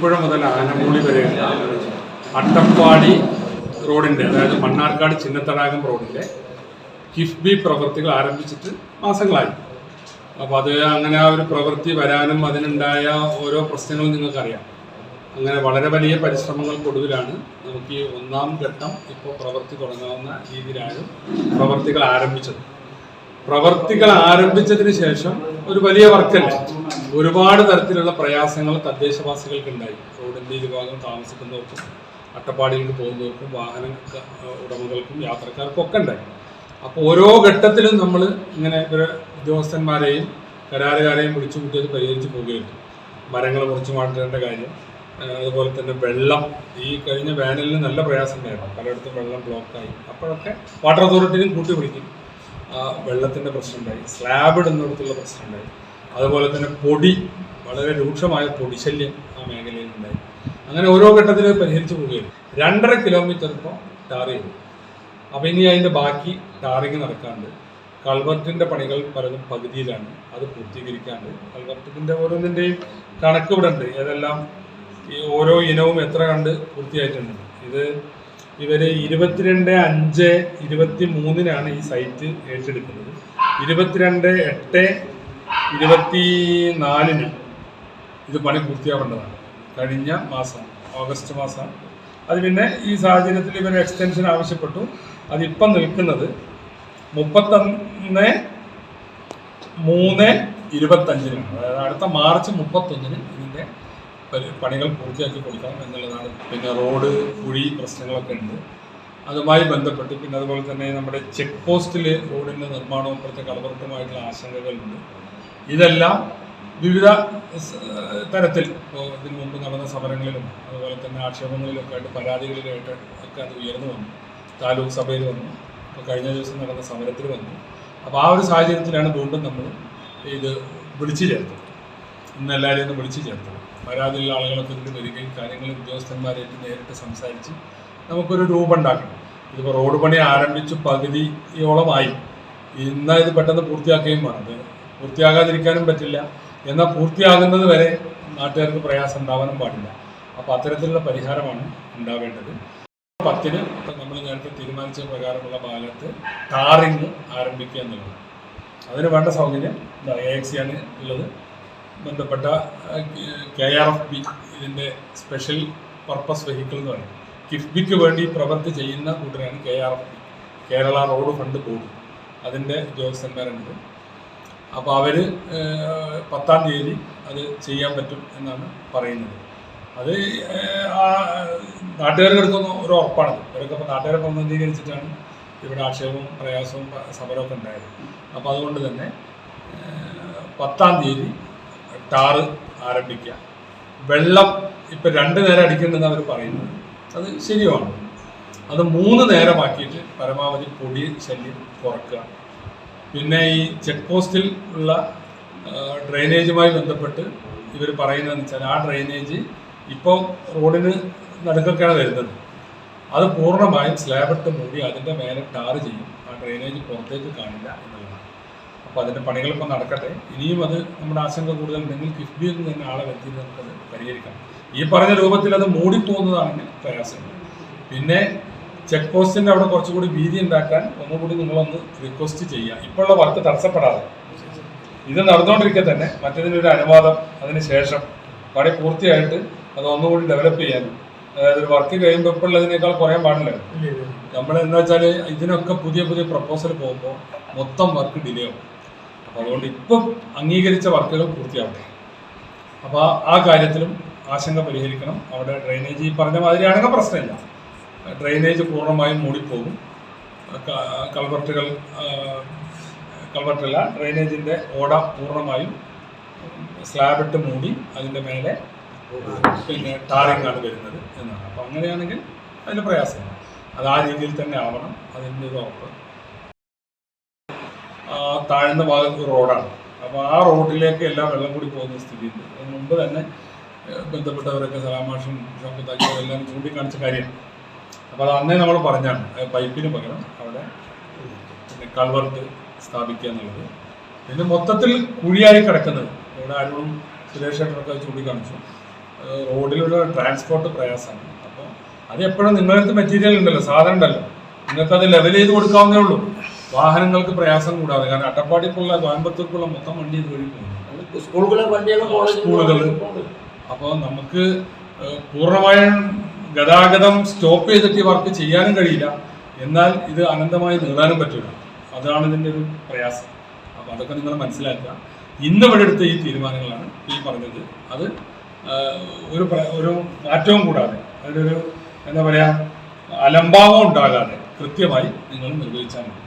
കുരിപ്പുഴ മുതൽ ആനമൂളി വരെ അട്ടപ്പാടി റോഡിന്റെ അതായത് മണ്ണാർക്കാട് ചിന്നത്തടാകം റോഡിന്റെ കിഫ്ബി പ്രവൃത്തികൾ ആരംഭിച്ചിട്ട് മാസങ്ങളായി. അപ്പോൾ അത് അങ്ങനെ ആ ഒരു പ്രവൃത്തി വരാനും അതിനുണ്ടായ ഓരോ പ്രശ്നങ്ങളും നിങ്ങൾക്കറിയാം. അങ്ങനെ വളരെ വലിയ പരിശ്രമങ്ങൾക്കൊടുവിലാണ് നമുക്ക് ഈ ഒന്നാം ഘട്ടം ഇപ്പോൾ പ്രവൃത്തി തുടങ്ങാവുന്ന രീതിയിലാണ് പ്രവൃത്തികൾ ആരംഭിച്ചത്. പ്രവർത്തികൾ ആരംഭിച്ചതിന് ശേഷം ഒരു വലിയ വർക്കല്ലേ? ഒരുപാട് തരത്തിലുള്ള പ്രയാസങ്ങൾ തദ്ദേശവാസികൾക്ക് ഉണ്ടായി റോഡിന്റെ ഇരുഭാഗം താമസിക്കുന്നവർക്കും അട്ടപ്പാടിയിലേക്ക് പോകുന്നവർക്കും വാഹന ഉടമകൾക്കും യാത്രക്കാർക്കും ഒക്കെ ഉണ്ടായി. അപ്പോൾ ഓരോ ഘട്ടത്തിലും നമ്മൾ ഇങ്ങനെ ഉദ്യോഗസ്ഥന്മാരെയും കരാറുകാരെയും വിളിച്ചു കൂട്ടിയത് പരിഹരിച്ച് പോവുകയായിരുന്നു. മരങ്ങൾ മുറിച്ച് മാറ്റേണ്ട കാര്യം അതുപോലെ തന്നെ വെള്ളം. ഈ കഴിഞ്ഞ വേനലിന് നല്ല പ്രയാസം ഉണ്ടായിരുന്നു പലയിടത്തും വെള്ളം ബ്ലോക്കായി. അപ്പോഴൊക്കെ വാട്ടർ അതോറിറ്റിയിലും കൂട്ടി ആ വെള്ളത്തിന്റെ പ്രശ്നമുണ്ടായി. സ്ലാബ് ഇടുന്നിടത്തുള്ള പ്രശ്നമുണ്ടായി. അതുപോലെ തന്നെ പൊടി വളരെ രൂക്ഷമായ പൊടിശല്യം ആ മേഖലയിൽ ഉണ്ടായി. അങ്ങനെ ഓരോ ഘട്ടത്തിലും പരിഹരിച്ചു പോവുകയാണ്. രണ്ടര കിലോമീറ്റർ ഇപ്പോൾ ടാർ ചെയ്തു അപ്പോൾ ഇനി അതിന്റെ ബാക്കി ടാറിങ് നടക്കാണ്ട് കൾവർട്ടിന്റെ പണികൾ പലതും പകുതിയിലാണ് അത് പൂർത്തീകരിക്കാണ്ട് കൾവർട്ടിന്റെ ഓരോന്നിന്റെയും കണക്ക് ഇവിടെ ഉണ്ട്. ഏതെല്ലാം ഈ ഓരോ ഇനവും എത്ര കണ്ട് പൂർത്തിയായിട്ടുണ്ട്. ഇത് ഇവർ ഇരുപത്തിരണ്ട് അഞ്ച് ഇരുപത്തി മൂന്നിനാണ് ഈ സൈറ്റ് ഏറ്റെടുക്കുന്നത്. ഇരുപത്തിരണ്ട് എട്ട് ഇരുപത്തി നാലിന് ഇത് പണി പൂർത്തിയാവേണ്ടതാണ്. കഴിഞ്ഞ മാസം ഓഗസ്റ്റ് മാസം. അത് പിന്നെ ഈ സാഹചര്യത്തിൽ ഇവർ എക്സ്റ്റൻഷൻ ആവശ്യപ്പെട്ടു. അതിപ്പം നിൽക്കുന്നത് മുപ്പത്തൊന്ന് മൂന്ന് ഇരുപത്തഞ്ചിനാണ്. അതായത് അടുത്ത മാർച്ച് മുപ്പത്തൊന്നിന് ഇതിന്റെ പണികൾ പൂർത്തിയാക്കി കൊടുക്കാം എന്നുള്ളതാണ്. പിന്നെ റോഡ് കുഴി പ്രശ്നങ്ങളൊക്കെ ഉണ്ട്. അതുമായി ബന്ധപ്പെട്ട് പിന്നെ അതുപോലെ തന്നെ നമ്മുടെ ചെക്ക് പോസ്റ്റിൽ റോഡിന്റെ നിർമ്മാണവും ഇപ്പോഴത്തെ കളവർട്ടുമായിട്ടുള്ള ആശങ്കകളുണ്ട്. ഇതെല്ലാം വിവിധ തരത്തിൽ. ഇപ്പോൾ ഇതിനു മുമ്പ് നടന്ന സമരങ്ങളിലും അതുപോലെ തന്നെ ആക്ഷേപങ്ങളിലൊക്കെ ആയിട്ട് പരാതികളിലായിട്ട് ഒക്കെ അത് ഉയർന്നു വന്നു. താലൂക്ക് സഭയിൽ വന്നു. ഇപ്പോൾ കഴിഞ്ഞ ദിവസം നടന്ന സമരത്തിൽ വന്നു. അപ്പോൾ ആ ഒരു സാഹചര്യത്തിലാണ് വീണ്ടും നമ്മൾ ഇത് വിളിച്ചു ചേർത്തത്. ഇന്ന് എല്ലാവരെയും ഒന്ന് വിളിച്ചു ചേർത്തത്. പരാതിയുള്ള ആളുകളൊക്കെ ഇതിൽ വരികയും കാര്യങ്ങൾ ഉദ്യോഗസ്ഥന്മാരായിട്ട് നേരിട്ട് സംസാരിച്ച് നമുക്കൊരു രൂപം ഉണ്ടാക്കണം. ഇതിപ്പോൾ റോഡ് പണി ആരംഭിച്ചു പകുതിയോളമായി. ഇന്ന് ഇത് പെട്ടെന്ന് പൂർത്തിയാക്കുകയും വേണം. പൂർത്തിയാകാതിരിക്കാനും പറ്റില്ല. എന്നാൽ പൂർത്തിയാകുന്നത് വരെ നാട്ടുകാർക്ക് പ്രയാസം ഉണ്ടാവാനും പാടില്ല. അപ്പോൾ അത്തരത്തിലുള്ള പരിഹാരമാണ് ഉണ്ടാവേണ്ടത്. പത്തിന് നമ്മൾ നേരത്തെ തീരുമാനിച്ച പ്രകാരമുള്ള ഭാഗത്ത് ടാറിങ് ആരംഭിക്കുക എന്നുള്ളത്. അതിന് വേണ്ട സൗകര്യം എന്താ എ എക്സി ആണ് ഉള്ളത്. ബന്ധപ്പെട്ട കെ ആർ എഫ് ബി ഇതിന്റെ സ്പെഷ്യൽ പർപ്പസ് വെഹിക്കിൾ എന്ന് പറയും. കിഫ്ബിക്ക് വേണ്ടി പ്രവൃത്തി ചെയ്യുന്ന കൂട്ടരാണ് K R F B Kerala road fund board. അതിന്റെ ഉദ്യോഗസ്ഥന്മാരുണ്ട്. അപ്പോൾ അവർ പത്താം തീയതി അത് ചെയ്യാൻ പറ്റും എന്നാണ് പറയുന്നത്. അത് ആ നാട്ടുകാരുടെ അടുത്തൊന്നും ഒരു ഉറപ്പാണ്. ഇവരൊക്കെ ഇപ്പോൾ നാട്ടുകാരെ പ്രതിനിധീകരിച്ചിട്ടാണ് ഇവിടെ ആക്ഷേപവും പ്രയാസവും സമരമൊക്കെ ഉണ്ടായത്. അപ്പോൾ അതുകൊണ്ട് തന്നെ പത്താം തീയതി ടാറ് ആരംഭിക്കുക. വെള്ളം ഇപ്പം രണ്ട് നേരം അടിക്കേണ്ടെന്ന് അവർ പറയുന്നത്. അത് ശരിയാണ് അത് മൂന്ന് നേരമാക്കിയിട്ട് പരമാവധി പൊടി ശല്യം കുറക്കുക. പിന്നെ ഈ ചെക്ക് പോസ്റ്റിൽ ഉള്ള ഡ്രെയിനേജുമായി ബന്ധപ്പെട്ട് ഇവർ പറയുന്നതെന്ന് വെച്ചാൽ ആ ഡ്രെയിനേജ് ഇപ്പോൾ റോഡിന് നടുക്കൊക്കെയാണ് വരുന്നത്. അത് പൂർണമായും സ്ലാബിട്ട് മൂടി അതിന്റെ മേലെ ടാർ ചെയ്യും. ആ ഡ്രെയിനേജ് പുറത്തേക്ക് കാണില്ല എന്നുള്ളതാണ്. അപ്പോൾ അതിന്റെ പണികളിപ്പോൾ നടക്കട്ടെ. ഇനിയും അത് നമ്മുടെ ആശങ്ക കൂടുതലുണ്ടെങ്കിൽ കിഫ്ബിയിൽ നിന്ന് തന്നെ ആളെ വരുത്തി നമുക്കത് പരിഹരിക്കാം. ഈ പറഞ്ഞ രൂപത്തിൽ അത് മൂടിപ്പോകുന്നതാണെങ്കിൽ പ്രയാസങ്ങൾ പിന്നെ ചെക്ക് പോസ്റ്റിന്റെ അവിടെ കുറച്ചുകൂടി വീതി ഉണ്ടാക്കാൻ ഒന്നുകൂടി നിങ്ങളൊന്ന് റിക്വസ്റ്റ് ചെയ്യുക. ഇപ്പോഴുള്ള വർക്ക് തടസ്സപ്പെടാതെ. ഇത് നടന്നുകൊണ്ടിരിക്കെ തന്നെ മറ്റേതിനൊരു അനുവാദം അതിന് ശേഷം പണി പൂർത്തിയായിട്ട് അത് ഒന്നുകൂടി ഡെവലപ്പ് ചെയ്യാനും അതായത് ഒരു വർക്ക് കഴിയുമ്പോൾ ഇപ്പോൾ ഉള്ളതിനേക്കാൾ കുറയാൻ പാടില്ല. നമ്മൾ എന്താ വെച്ചാൽ ഇതിനൊക്കെ പുതിയ പുതിയ പ്രപ്പോസൽ പോകുമ്പോൾ മൊത്തം വർക്ക് ഡിലേ ആവും. അപ്പോൾ അതുകൊണ്ട് ഇപ്പം അംഗീകരിച്ച വർക്കുകൾ പൂർത്തിയാവട്ടെ. അപ്പോൾ ആ- ആ കാര്യത്തിലും ആശങ്ക പരിഹരിക്കണം. അവിടെ ഡ്രെയിനേജ് ഈ പറഞ്ഞ മാതിരിയാണെങ്കിൽ പ്രശ്നമില്ല. ഡ്രെയിനേജ് പൂർണമായും മൂടിപ്പോകും. കൾവർട്ടുകൾ കൾവർട്ടല്ല ഡ്രെയിനേജിന്റെ ഓട പൂർണമായും സ്ലാബിട്ട് മൂടി അതിന്റെ മേലെ പിന്നെ ടാറിങ്ങാണ് വരുന്നത് എന്നാണ്. അപ്പോൾ അങ്ങനെയാണെങ്കിൽ അതിന് പ്രയാസമാണ്. അത് ആ രീതിയിൽ തന്നെ ആവണം. അതിന്റെ ഒരു ഉറപ്പ്. താഴ്ന്ന ഭാഗത്ത് റോഡാണ്. അപ്പോൾ ആ റോഡിലേക്ക് എല്ലാം വെള്ളം കൂടി പോകുന്ന സ്ഥിതിയുണ്ട്. അതിന് മുമ്പ് തന്നെ ബന്ധപ്പെട്ടവരൊക്കെ സലാമാഷും ഷോക്കത്താക്കിയും എല്ലാം ചൂണ്ടിക്കാണിച്ച കാര്യമാണ്. അപ്പോൾ അത് അന്നേ നമ്മൾ പറഞ്ഞാണ്. പൈപ്പിന് പകരം അവിടെ കൾവർട്ട് സ്ഥാപിക്കുക എന്നുള്ളത്. പിന്നെ മൊത്തത്തിൽ കുഴിയായി കിടക്കുന്നത് ഇവിടെ അരുണും സുരേഷ് ഏട്ടനൊക്കെ ചൂണ്ടിക്കാണിച്ചു റോഡിലുള്ള ട്രാൻസ്പോർട്ട് പ്രയാസമാണ്. അപ്പോൾ അത് എപ്പോഴും നിങ്ങളുടെ അടുത്ത് മെറ്റീരിയൽ ഉണ്ടല്ലോ സാധനം ഉണ്ടല്ലോ. നിങ്ങൾക്ക് അത് ലെവൽ ചെയ്ത് കൊടുക്കാവുന്നേ ഉള്ളൂ. വാഹനങ്ങൾക്ക് പ്രയാസം കൂടാതെ. കാരണം അട്ടപ്പാടിക്കുള്ള കോയമ്പത്തൂർക്കുള്ള മൊത്തം വണ്ടി പോകുന്നു സ്കൂളുകളെ വണ്ടികളും സ്കൂളുകൾ. അപ്പോൾ നമുക്ക് പൂർണമായും ഗതാഗതം സ്റ്റോപ്പ് ചെയ്തിട്ട് വർക്ക് ചെയ്യാനും കഴിയില്ല. എന്നാൽ ഇത് അനന്തമായി നീളാനും പറ്റില്ല. അതാണ് ഇതിന്റെ ഒരു പ്രയാസം. അപ്പോൾ അതൊക്കെ നിങ്ങൾ മനസ്സിലാക്കുക. ഇന്ന് ഇവിടെ എടുത്ത ഈ തീരുമാനങ്ങളാണ് ഈ പറഞ്ഞത്. അത് ഒരു ഒരു മാറ്റവും കൂടാതെ അതിലൊരു എന്താ പറയുക അലംഭാവം ഉണ്ടാകാതെ കൃത്യമായി നിങ്ങൾ നിർവഹിച്ചാൽ മതി.